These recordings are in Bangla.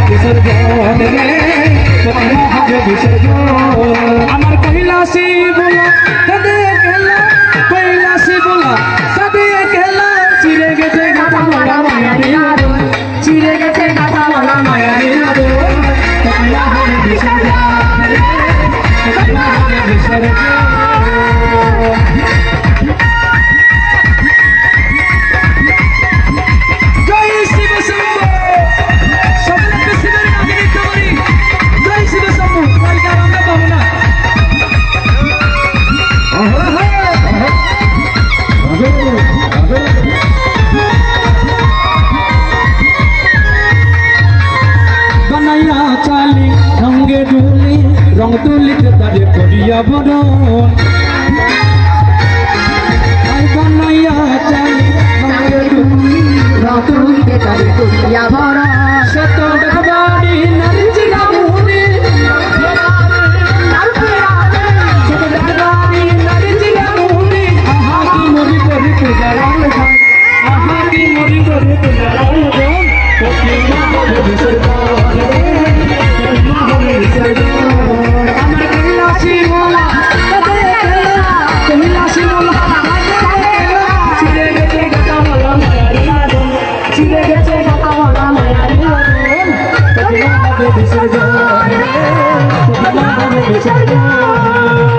বিসর্জন রে তোমার বিসর্জন আমার কহিলা শিব যাব বানাইয়া চাই রাতুলকে তাই করিয়া ভরা সত বাড়ি নারী জিলামুনি আহা কি মরি করে পূজা রাখো বিসর্জন বিসর্জন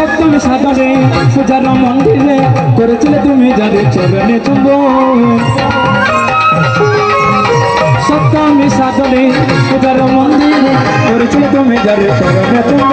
পোশাক তুমি সাজালে পূজার মন্দিরে করেছিলে তুমি যাদের চরণে চুম্ব সপ্তমী সাজালে পূজার মন্দিরে করেছিলে তুমি যাদের চরণে চুম্ব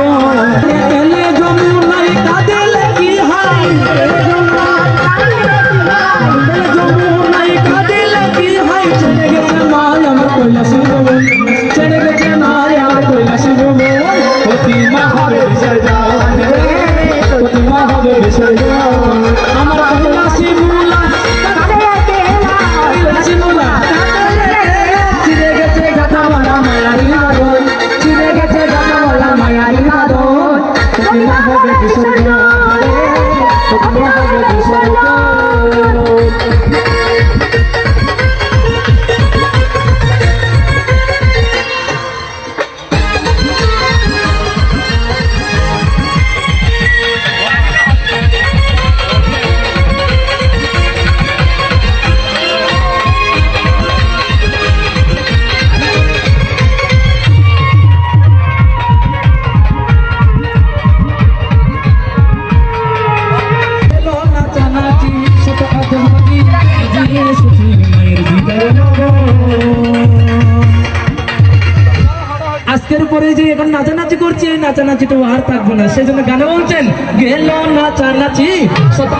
পরে যে এখন নাচানাচি করছে, নাচানাচি তো আর থাকব না। সেই জন্য গানে বলছেন, গেল নাচানাচি, সত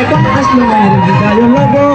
এখন আসলো গায়ে লাগো।